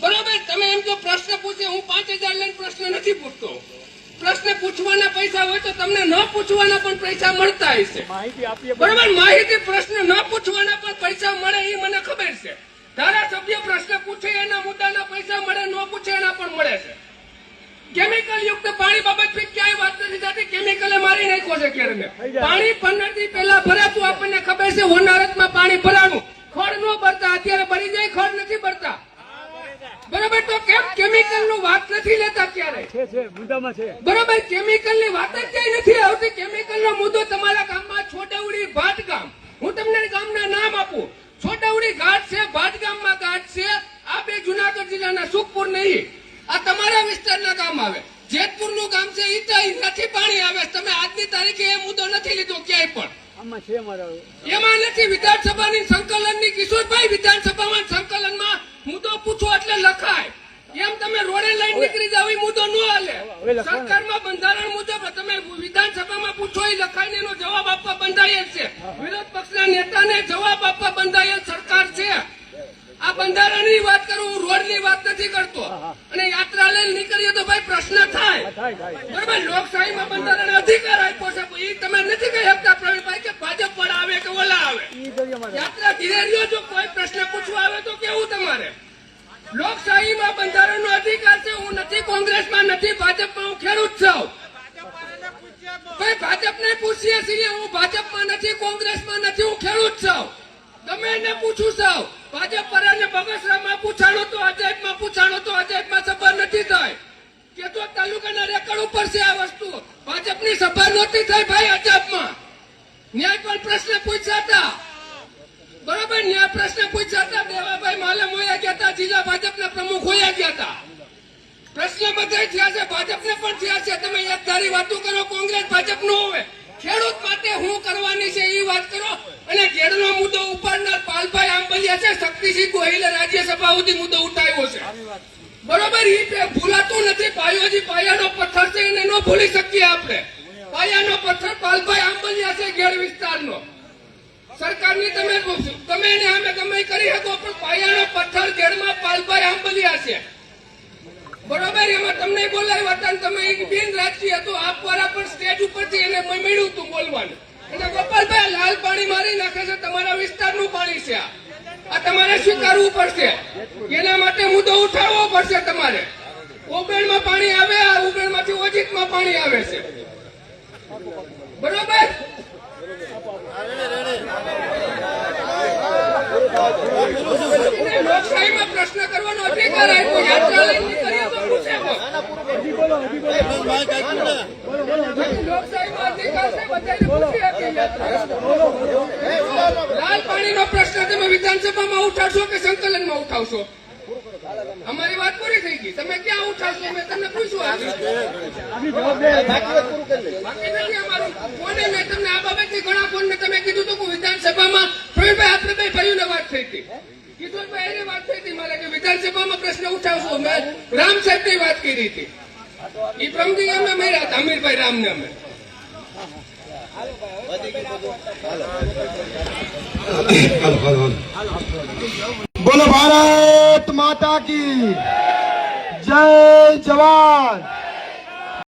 બરોબર? તમે એમ તો પ્રશ્ન પૂછે હું પાંચ હજાર લઈને પ્રશ્ન નથી પૂછતો. પ્રશ્ન પૂછવાના પૈસા હોય તો તમને ન પૂછવાના પણ પૈસા મળતા હશે બરોબર? માહિતી પ્રશ્ન ન પૂછવાના પણ પૈસા મળે એ મને ખબર છે. ધારાસભ્ય પ્રશ્ન પૂછે એના મુદ્દાના પૈસા મળે ન પૂછે એના પણ મળે છે. કેમિકલ યુક્ત પાણી બાબત ક્યાંય વાત નથી થતી. કેમિકલે મારી નાખ્યો છે કેરને પાણી પંદરથી પહેલા ભરાતું આપણને ખબર છે. હોનારતમાં પાણી ભરાનું ખડ ન ભરતા અત્યારે ભરી જાય ખડ નથી ભરતા બરોબર તો કેમ કેમિકલનું વાત નથી લેતા ક્યારે છે છે મુદ્દામાં છે બરોબર કેમિકલની વાત જ કઈ નથી આવતી. કેમિકલ નો મુદ્દો તમારા ગામમાં છોટાઉડી ભાટ ગામ હું તમને ગામના નામ આપું. છોટાઉડી ઘાટ છે ભાટ ગામમાં ઘાટ છે. આ બે જુનાગઢ જિલ્લાના સુખપુર નહીં. આ તમારા વિસ્તારના ગામ આવે. જેતપુરનું ગામ છે ઈ નથી પાણી આવે. તમે આજની તારીખે એ મુદ્દો નથી લીધો ક્યાંય પણ. આમાં છે મારા એમાં નથી. વિધાનસભાની સંકલનની કિશોરભાઈ વિધાનસભામાં સંકલનમાં મુદ્દો પૂછો તમે રોડે લઈને નીકળી જાવ એ મુદ્દો ન હાલે. સરકારમાં સરકારમાં બંધારણ મુજબ તમે વિધાનસભામાં પૂછો એ લખાઈને એનો જવાબ આપવા બંધાયેલ છે. વિરોધ પક્ષના નેતાને જવાબ આપવા બંધાયેલ સરકાર છે. આ બંધારણની વાત કરું હું રોડની વાત નથી કરતો. અને યાત્રા લઈને નીકળીએ તો ભાઈ પ્રશ્ન થાય. બરાબર લોકશાહીમાં બંધારણ અધિકાર આપ્યો છે એ તમે નથી કહી શકતા પ્રવીણભાઈ કે ભાજપ પણ આવે કે ઓલા આવે. યાત્રા ઘીરે જો કોઈ પ્રશ્ન પૂછવા આવે તો કેવું તમારે? લોકશાહીમાં બંધારણનો અધિકાર છે, હું નથી કોંગ્રેસમાં, નથી ભાજપમાં, હું ખેડૂત છું. ભાઈ ભાજપને પૂછીએ છીએ, હું ભાજપમાં નથી, કોંગ્રેસમાં નથી, હું ખેડૂત છું. તમે એને પૂછું છું ભાજપ પર અને બગસરામાં પૂછાણો તો અજાયબમાં પૂછાણો તો અજાયબમાં સભા નથી થાય. કે તો તાલુકાના રેકર્ડ ઉપર છે આ વસ્તુ. ભાજપની સભા નહોતી થઈ ભાઈ અજાબમાં ન્યાય પણ પ્રશ્ન પૂછ્યા હતા. બરોબર, ન્યાય પ્રશ્ન પૂછ્યા હતા દેવાભાઈ માલમ હોયા ગયા હતા જિલ્લા ભાજપના ગયા હતા પ્રશ્ન બધા થયા છે ભાજપને પણ થયા છે. તમે એક ધારી વાતો કરો કોંગ્રેસ ભાજપનું હોય. ખેડૂત માટે હું કરવાની છે એ વાત કરો. અને ઘેરનો મુદ્દો ઉપાડનાર પાલભાઈ આંબલિયા છે શક્તિસિંહ ગોહિલે રાજ્યસભા સુધી મુદ્દો ઉઠાવ્યો છે. બરોબર એ ભૂલાતું નથી. પાયોજી પાયાનો પથ્થર છે એને ન ભૂલી શકીએ આપણે. પાયાનો પથ્થર પાલભાઈ આંબલિયા છે ઘેર વિસ્તારનો. સરકારની તમે તમે એને અમે ગમે કરી શકો પણ પાયાનો પથ્થર ઘેરમાં પાલભાઈ આંબલિયા છે બરોબર એમાં તમને બોલાવ્યા હતા તમે એક બેન રાખી હતો આપ વાળા પણ સ્ટેજ ઉપરથી એને મળ્યું હતું બોલવાનું. એટલે ગોપાલભાઈ, લાલ પાણી મારી નાખે છે, તમારા વિસ્તારનું પાણી છે આ. આ તમારે સ્વીકારવું પડશે. એના માટે મુદ્દો ઉઠાવવો પડશે તમારે. ઉબેણમાં પાણી આવે, આ ઉબેણમાંથી ઓજીતમાં પાણી આવે છે. બરોબર એને લોકશાહીમાં પ્રશ્ન કરવાનો અધિકાર આપ્યો યાત્રા લઈને નીકળીએ તો પૂછે કોણ? હજી બોલો હજી બોલો લોકશાહીમાં અધિકાર છે બધાને પૂછી શકે યાત્રા. લાલ પાણીનો પ્રશ્ન તમે વિધાનસભામાં ઉઠાવશો કે સંકલનમાં ઉઠાવશો? અમારી વાત પૂરી થઈ ગઈ. તમે ક્યાં ઉઠાવશો? મેં તમને પૂછ્યું. બાકી મેં તમને આ બાબતની ઘણા ફોન મેં તમે કીધું હતું કે વિધાનસભામાં પ્રવીણભાઈ આપણે બે ભાઈઓને વાત થઈ હતી કિશોરભાઈ એની વાત થઈ હતી મારે કે વિધાનસભામાં પ્રશ્ન ઉઠાવશો મેં રામ સાહેબની વાત કરી હતી. એ પ્રમજી અમે મળ્યા હતા, અમીરભાઈ રામને અમે. બોલો ભારત માતા કી જય જવાન.